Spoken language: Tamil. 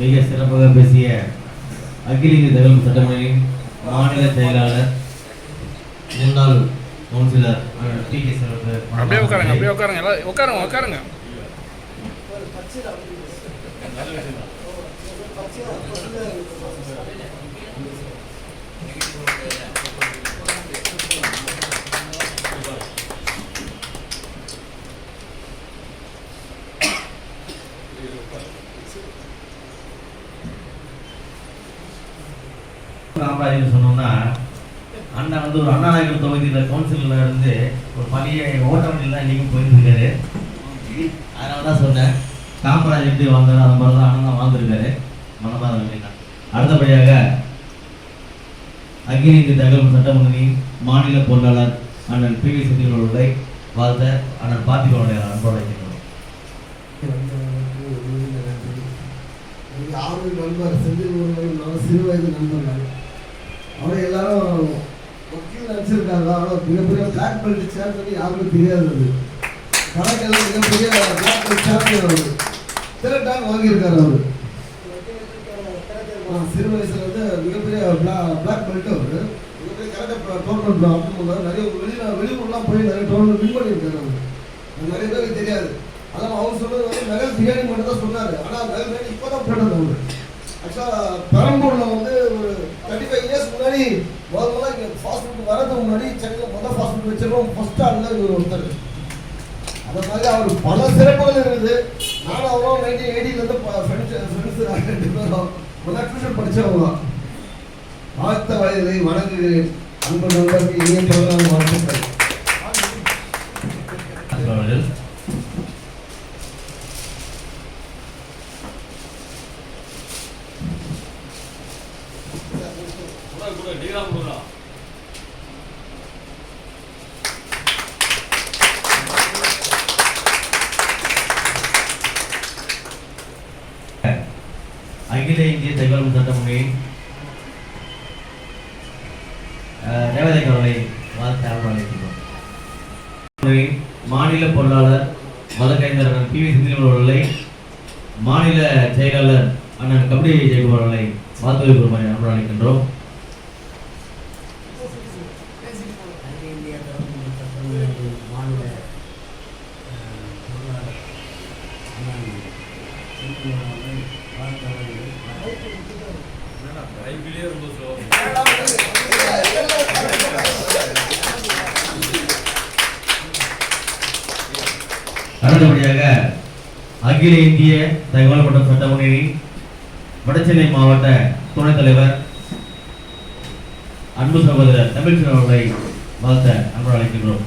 மிக சிறப்பாக பேசிய அகில இந்திய தகவல் சட்டமன்றத்தின் மாநில செயலாளர் முன்னாள் கவுன்சிலர் டி கே அப்படியே உட்காருங்க அப்படியே உட்காருங்க எல்லாம் உட்காருங்க உட்காருங்க. ராமராஜன் சொன்னோம்னா அண்ணன் வந்து ஒரு அண்ணாநகர் தொகுதியில் கவுன்சிலில் இருந்து ஒரு பழைய ஓட்டமணியில் தான் இன்றைக்கும் போயிருக்காரு அதனால தான் சொன்னேன். காமராஜ் எப்படி வாழ்ந்தாரு அந்த மாதிரி தான் அண்ணன் வாழ்ந்துருக்காரு. மனதாரம் அடுத்தபடியாக அகில இந்திய தகவல் சட்டமன்றி மாநில பொருளாளர் அண்ணன் பி வி சுந்தர் அவர்களை வாழ்த்த அண்ணன் பார்த்திகளுடைய அன்போடு ஆறு நண்பர் செந்தில் நல்ல சிறு வயது நண்பர்கள். அவரை எல்லாரும் வக்கீல் நினச்சிருக்காங்க. ஆனால் மிகப்பெரிய பிளாக் பெல்ட் சாம்பியன் யாருக்கும் தெரியாது அது கணக்கில் மிகப்பெரிய பிளாக் பெல்ட் சாம்பியன் அவர். திரட்டாக வாங்கியிருக்காரு அவர். சிறு வயசுல வந்து மிகப்பெரிய பிளாக் பெல்ட் அவர். மிகப்பெரிய கரெக்டாக டோர்னமெண்ட் அப்படின்னு நிறைய வெளியில் வெளியூர்லாம் போய் நிறைய டோர்னமெண்ட் வின் பண்ணியிருக்காரு அவர். நிறைய பேருக்கு தெரியாது. அதான் அவர் சொன்னது வந்து மெகல் பிரியாணி மட்டும் தான் சொன்னார். ஆனால் மெகல் பிரியாணி இப்போ தான் போட்டது அவரு. ஆக்சுவலாக பெரம்பூர்ல வந்து முன்னாடி முதல்ல இங்கே ஃபாஸ்ட் ஃபுட் வரதுக்கு முன்னாடி சென்னையில் முதல் ஃபாஸ்ட் ஃபுட் வச்சிருக்கோம். ஃபஸ்ட் ஆளில் இவர் ஒருத்தர். அந்த மாதிரி அவர் பல சிறப்புகள் இருக்குது. நானும் அவரும் நைன்டீன் எயிட்டிலேருந்து ஃப்ரெண்ட்ஸ் ஃப்ரெண்ட்ஸ் ரெண்டு பேரும் ஒன்றா டியூஷன் படித்தவங்க வாழ்த்த வயதை வணங்குகிறேன். அன்பு நண்பருக்கு இனிய பிறந்தநாள் வாழ்த்துக்கள் அவர்கள் அகில இந்திய தகவல் சட்டமுறையின் ரேவதி கவலை வாழ்த்து மாநில பொருளாளர் வழக்கறிஞர் பி வி சுந்தரம் அவர்களை மாநில செயலாளர் அண்ணன் கபடி ஜெயக்குமார் அவர்களை வாழ்த்து பெறுமாறு அன்பு அழைக்கின்றோம் அகில இந்திய தமிழ் மாநில அடுத்தபடியாக அகில இந்திய தகவல் மற்றும் சட்டமுறையின் வடசென்னை மாவட்ட துணைத் தலைவர் அன்பு சகோதரர் தமிழ்ச்செல்வன் அவர்களை வாழ்த்த அன்பு அழைக்கின்றோம்.